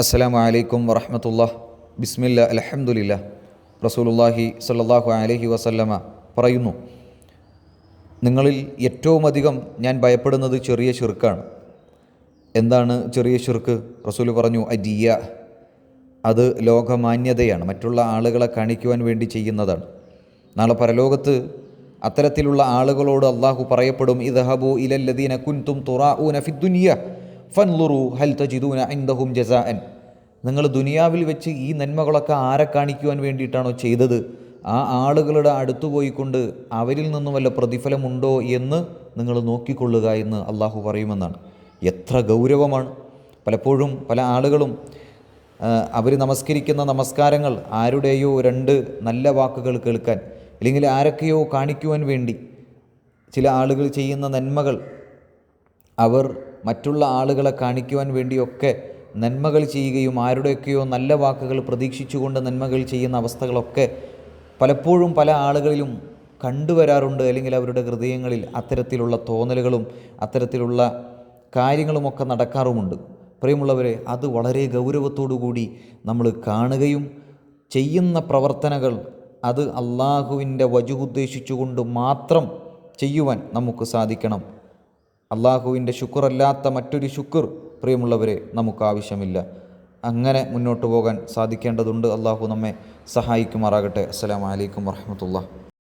അസ്സലാമു വലൈക്കും വറഹമത്തുള്ള ബിസ്മില്ല അലഹമുല്ല റസൂലുല്ലാഹി സല്ലാഹു അലഹി വസല്ലമ പറയുന്നു നിങ്ങളിൽ ഏറ്റവും അധികം ഞാൻ ഭയപ്പെടുന്നത് ചെറിയ ഷിർക്കാണ് എന്താണ് ചെറിയ ഷിർക്ക് റസൂൽ പറഞ്ഞു അജിയ അത് ലോകമാന്യതയാണ്. മറ്റുള്ള ആളുകളെ കാണിക്കുവാൻ വേണ്ടി ചെയ്യുന്നതാണ്. നാളെ പരലോകത്ത് അത്തരത്തിലുള്ള ആളുകളോട് അള്ളാഹു പറയപ്പെടും ഇദഹബു ഇലല്ലദീന കുൻതും തുറാ ഊന ഫിദ്ദുനിയ ഫൻലുറു ഹൽ തജിദൂന ഇൻദഹും ജസാഅൻ. നിങ്ങൾ ദുനിയാവിൽ വെച്ച് ഈ നന്മകളൊക്കെ ആരെ കാണിക്കുവാൻ വേണ്ടിയിട്ടാണോ ചെയ്തത്? ആ ആളുകളുടെ അടുത്തു പോയിക്കൊണ്ട് അവരിൽ നിന്നും വല്ല പ്രതിഫലമുണ്ടോ എന്ന് നിങ്ങൾ നോക്കിക്കൊള്ളുക എന്ന് അള്ളാഹു പറയുമെന്നാണ്. എത്ര ഗൗരവമാണ്. പലപ്പോഴും പല ആളുകളും അവർ നമസ്കരിക്കുന്ന നമസ്കാരങ്ങൾ ആരുടെയോ രണ്ട് നല്ല വാക്കുകൾ കേൾക്കാൻ അല്ലെങ്കിൽ ആരൊക്കെയോ കാണിക്കുവാൻ വേണ്ടി ചില ആളുകൾ ചെയ്യുന്ന നന്മകൾ അവർ മറ്റുള്ള ആളുകളെ കാണിക്കുവാൻ വേണ്ടിയൊക്കെ നന്മകൾ ചെയ്യുകയും ആരുടെയൊക്കെയോ നല്ല വാക്കുകൾ പ്രതീക്ഷിച്ചുകൊണ്ട് നന്മകൾ ചെയ്യുന്ന അവസ്ഥകളൊക്കെ പലപ്പോഴും പല ആളുകളിലും കണ്ടുവരാറുണ്ട്. അല്ലെങ്കിൽ അവരുടെ ഹൃദയങ്ങളിൽ അത്തരത്തിലുള്ള തോന്നലുകളും അത്തരത്തിലുള്ള കാര്യങ്ങളുമൊക്കെ നടക്കാറുമുണ്ട്. പ്രിയമുള്ളവരെ അത് വളരെ കൂടി നമ്മൾ കാണുകയും ചെയ്യുന്ന പ്രവർത്തനങ്ങൾ അത് അള്ളാഹുവിന്റെ വജുദ്ദേശിച്ചുകൊണ്ട് മാത്രം ചെയ്യുവാൻ നമുക്ക് സാധിക്കണം. അള്ളാഹുവിന്റെ ശുക്രല്ലാത്ത മറ്റൊരു ശുക്ർ പ്രിയമുള്ളവരെ നമുക്ക് ആവശ്യമില്ല. അങ്ങനെ മുന്നോട്ട് പോകാൻ സാധിക്കേണ്ടതുണ്ട്. അള്ളാഹു നമ്മെ സഹായിക്കുമാറാകട്ടെ. അസ്സാം വലൈക്കും വറഹമത്തുള്ള